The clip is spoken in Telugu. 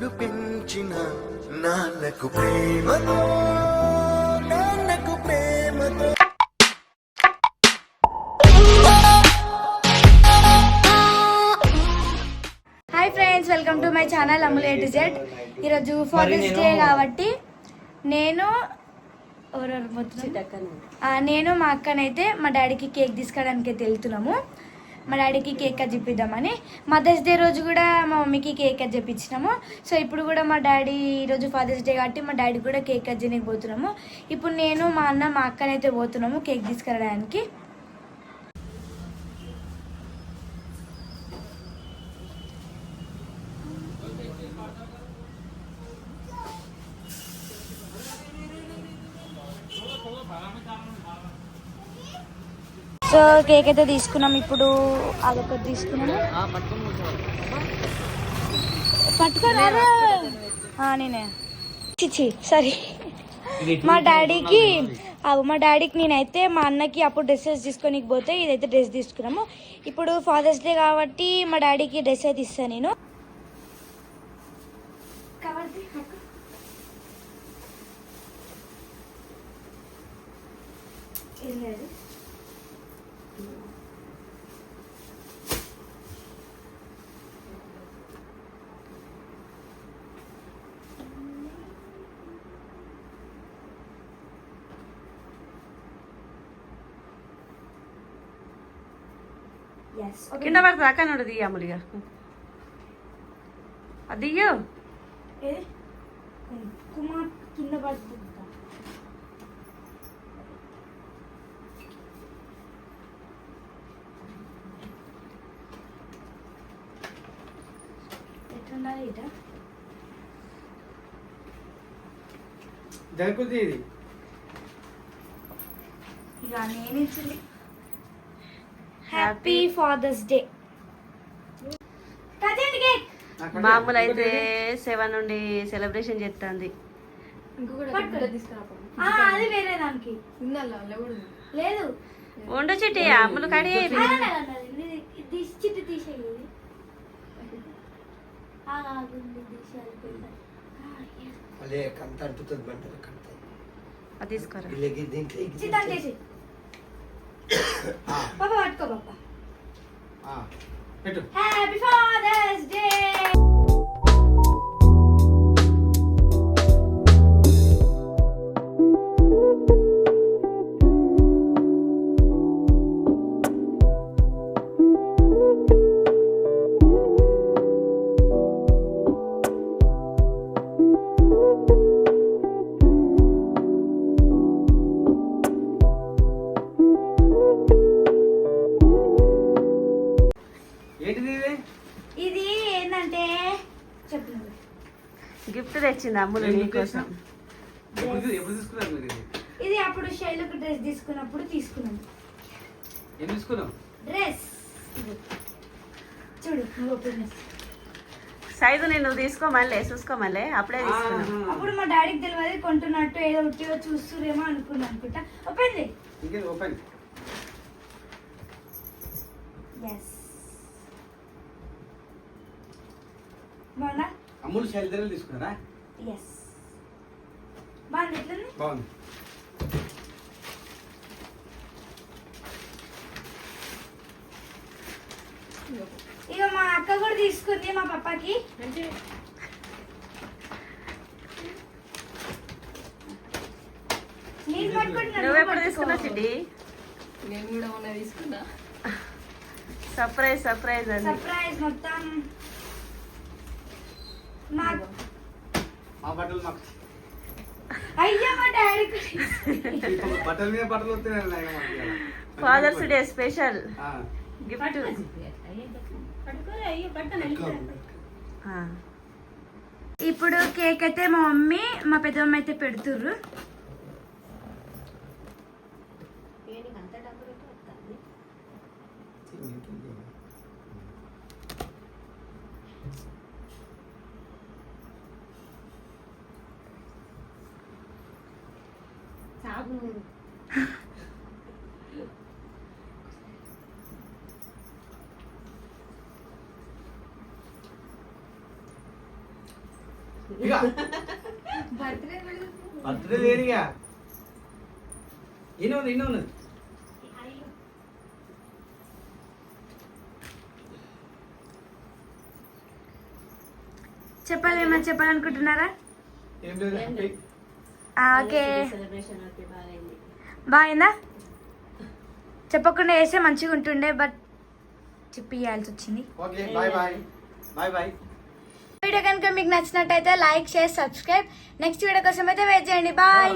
నన్ను పెంచిన నాన్నకు ప్రేమతో నాన్నకు ప్రేమతో. Hi friends welcome to my channel Amul A to Z ఈరోజు ఫాదర్స్ డే కాబట్టి నేను నేను మా అక్కనైతే మా డాడీకి కేక్ తీసుకోవడానికి వెళ్తున్నాము. మా డాడీకి కేక్ కట్ చెప్పిద్దామని మదర్స్ డే రోజు కూడా మా మమ్మీకి కేక్ కట్ చెప్పించినాము సో ఇప్పుడు కూడా మా డాడీ ఈరోజు ఫాదర్స్ డే కాబట్టి మా డాడీ కూడా కేక్ కట్ చేయడానికి పోతున్నాము. ఇప్పుడు నేను మా అన్న మా అక్కనైతే పోతున్నాము కేక్ తీసుకురావడానికి. సో కేక్ అయితే తీసుకున్నాం ఇప్పుడు అదొకటి తీసుకున్నాము. పట్టుకోరా ఆ, నేనే. చిచ్చి సారీ. మా డాడీకి మా డాడీకి నేనైతే మా అన్నకి అప్పుడు డ్రెస్సెస్ తీసుకొని పోతే ఇదైతే డ్రెస్ తీసుకున్నాము. ఇప్పుడు ఫాదర్స్ డే కాబట్టి మా డాడీకి డ్రెస్ అయితే ఇస్తాను నేను. కింద పడుతుంది అక్క నోడు దియ్యములిగా అది దియ్యు ఏది కుమార్ కింద పడుతుంది ఎట్లుండాలి ఇట జరుగుతుంది ఇది ఇక నేను ఇచ్చింది Happy father's day మామూలు అయితే సెవెన్ నుండి సెలబ్రేషన్ చేస్తుంది అది వేరే దానికి. లేదు. ఉండు చిట్టి అమ్ములు కడి చిట్టు తీసేది తీసుకోరా? పాప పట్టుకో పాప పెట్టు. హ్యాపీ ఫాదర్స్ డే ఇది ఏంటంటే చెప్పు గిఫ్ట్ తెచ్చింది అమ్ములు నీకోసం. ఇది? ఇది అప్పుడు శైలుకు డ్రెస్ తీసుకున్నప్పుడు తీసుకున్నాం. ఏం తీసుకున్నావు? డ్రెస్. చూడు నువ్వు ఓపెన్ చేసి సైజు నేను తీసుకోమలే చూసుకోమలే అప్పుడే తీసుకున్నాను అప్పుడు మా డాడీకి తెలియదు కొంటున్నట్టు ఏదో ఉట్టిగా చూస్తురేమో అనుకున్నా అనుకుంటా. ఓపెన్ ఓపెన్ ఎస్ బాగుందా? అమూల్ తీసుకున్నారా? ఎస్ బాగుంది ఎట్లుంది? బాగుంది. ఇక మా అక్క కూడా తీసుకుంది మా పప్పాకి నేను పట్టుకుంటున్నా, నేను కూడా మొన్న తీసుకున్నా. సర్ప్రైజ్ సర్ప్రైజ్ సర్ప్రైజ్ మొత్తం. అయ్యా ఫాదర్స్ డే స్పెషల్ గిఫ్ట్ ఇప్పుడు కేక్ అయితే మా మమ్మీ మా పెద్దమ్మ అయితే పెడుతుర్రు. బర్త్డే చెప్పాలి ఏమన్నా చెప్పాలనుకుంటున్నారా? ఏం లేదు. ఓకే ఓకే బాగైంది చెప్పకుండా వేస్తే మంచిగా ఉంటుండే బట్ చెప్పియాల్సి వచ్చింది. వీడియో కనుక మీకు నచ్చినట్టయితే like share subscribe. Next video కోసం అయితే వెయిట్ చేయండి. బాయ్